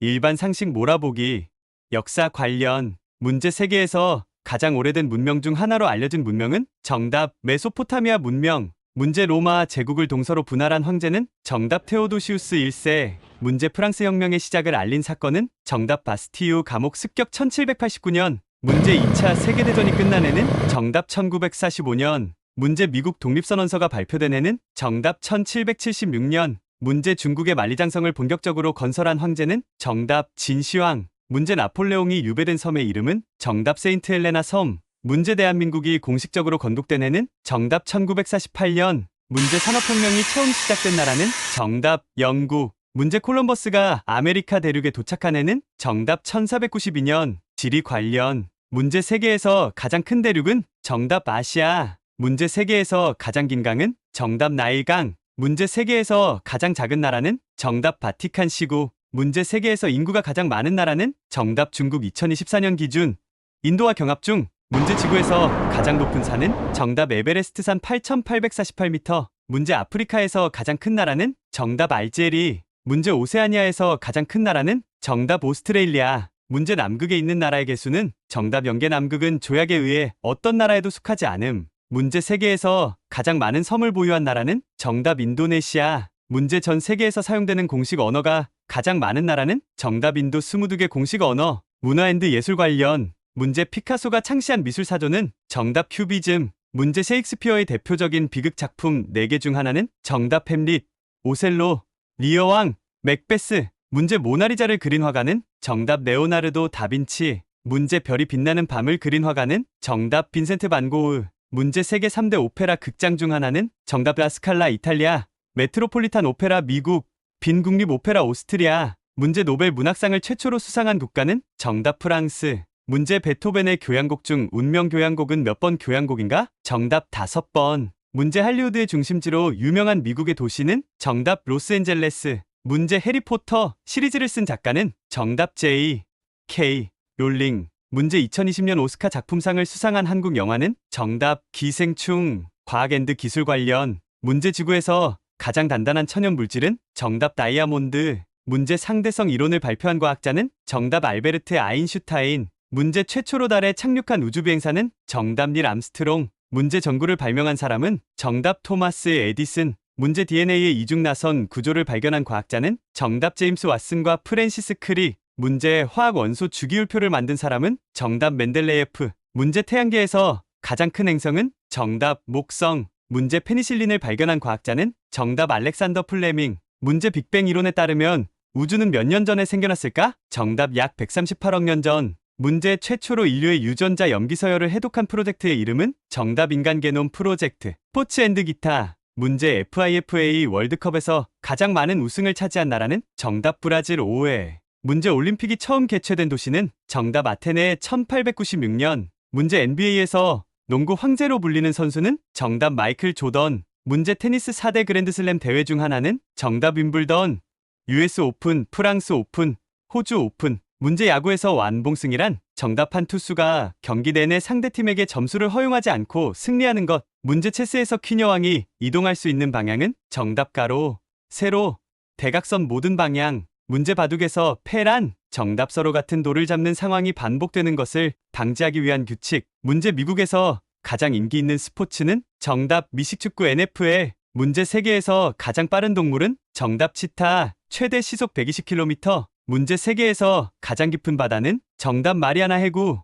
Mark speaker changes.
Speaker 1: 일반 상식 몰아보기, 역사 관련, 문제 세계에서 가장 오래된 문명 중 하나로 알려진 문명은 정답 메소포타미아 문명. 문제 로마 제국을 동서로 분할한 황제는 정답 테오도시우스 1세. 문제 프랑스 혁명의 시작을 알린 사건은 정답 바스티유 감옥 습격 1789년. 문제 2차 세계대전이 끝난 해는 정답 1945년. 문제 미국 독립선언서가 발표된 해는 정답 1776년. 문제 중국의 만리장성을 본격적으로 건설한 황제는 정답 진시황. 문제 나폴레옹이 유배된 섬의 이름은 정답 세인트 헬레나 섬. 문제 대한민국이 공식적으로 건국된 해는 정답 1948년. 문제 산업혁명이 처음 시작된 나라는 정답 영국. 문제 콜럼버스가 아메리카 대륙에 도착한 해는 정답 1492년. 지리 관련. 문제 세계에서 가장 큰 대륙은 정답 아시아. 문제 세계에서 가장 긴 강은 정답 나일강. 문제 세계에서 가장 작은 나라는 정답 바티칸 시고. 문제 세계에서 인구가 가장 많은 나라는 정답 중국 2024년 기준. 인도와 경합 중 문제 지구에서 가장 높은 산은 정답 에베레스트 산 8848m. 문제 아프리카에서 가장 큰 나라는 정답 알제리. 문제 오세아니아에서 가장 큰 나라는 정답 오스트레일리아. 문제 남극에 있는 나라의 개수는 정답 연계 남극은 조약에 의해 어떤 나라에도 속하지 않음. 문제 세계에서 가장 많은 섬을 보유한 나라는 정답 인도네시아. 문제 전 세계에서 사용되는 공식 언어가 가장 많은 나라는 정답 인도 22개 공식 언어. 문화 앤드 예술 관련. 문제 피카소가 창시한 미술 사조는 정답 큐비즘. 문제 셰익스피어의 대표적인 비극 작품 4개 중 하나는 정답 햄릿. 오셀로. 리어왕. 맥베스. 문제 모나리자를 그린 화가는 정답 레오나르도 다빈치. 문제 별이 빛나는 밤을 그린 화가는 정답 빈센트 반 고흐. 문제 세계 3대 오페라 극장 중 하나는 정답 라스칼라 이탈리아. 메트로폴리탄 오페라 미국. 빈 국립 오페라 오스트리아. 문제 노벨 문학상을 최초로 수상한 국가는 정답 프랑스. 문제 베토벤의 교향곡 중 운명 교향곡은 몇 번 교향곡인가? 정답 다섯 번. 문제 할리우드의 중심지로 유명한 미국의 도시는 정답 로스앤젤레스. 문제 해리포터 시리즈를 쓴 작가는 정답 J. K. 롤링. 문제 2020년 오스카 작품상을 수상한 한국 영화는 정답 기생충. 과학 앤드 기술 관련. 문제 지구에서 가장 단단한 천연 물질은 정답 다이아몬드. 문제 상대성 이론을 발표한 과학자는 정답 알베르트 아인슈타인. 문제 최초로 달에 착륙한 우주비행사는 정답 닐 암스트롱. 문제 전구를 발명한 사람은 정답 토마스 에디슨. 문제 DNA의 이중 나선 구조를 발견한 과학자는 정답 제임스 왓슨과 프랜시스 크리. 문제 화학 원소 주기율표를 만든 사람은 정답 멘델레예프. 문제 태양계에서 가장 큰 행성은 정답 목성. 문제 페니실린을 발견한 과학자는 정답 알렉산더 플레밍. 문제 빅뱅 이론에 따르면 우주는 몇 년 전에 생겨났을까? 정답 약 138억 년 전. 문제 최초로 인류의 유전자 염기서열을 해독한 프로젝트의 이름은 정답 인간 게놈 프로젝트. 스포츠 앤드 기타. 문제 FIFA 월드컵에서 가장 많은 우승을 차지한 나라는 정답 브라질 5회. 문제 올림픽이 처음 개최된 도시는 정답 아테네 1896년. 문제 NBA에서 농구 황제로 불리는 선수는 정답 마이클 조던. 문제 테니스 4대 그랜드슬램 대회 중 하나는 정답 윈블던. US 오픈, 프랑스 오픈, 호주 오픈. 문제 야구에서 완봉승이란 정답한 투수가 경기 내내 상대팀에게 점수를 허용하지 않고 승리하는 것. 문제 체스에서 퀴녀왕이 이동할 수 있는 방향은 정답 가로, 세로, 대각선 모든 방향. 문제 바둑에서 패란 정답 서로 같은 돌을 잡는 상황이 반복되는 것을 방지하기 위한 규칙. 문제 미국에서 가장 인기 있는 스포츠는 정답 미식축구 NFL. 문제 세계에서 가장 빠른 동물은 정답 치타. 최대 시속 120km. 문제 세계에서 가장 깊은 바다는 정답 마리아나 해구.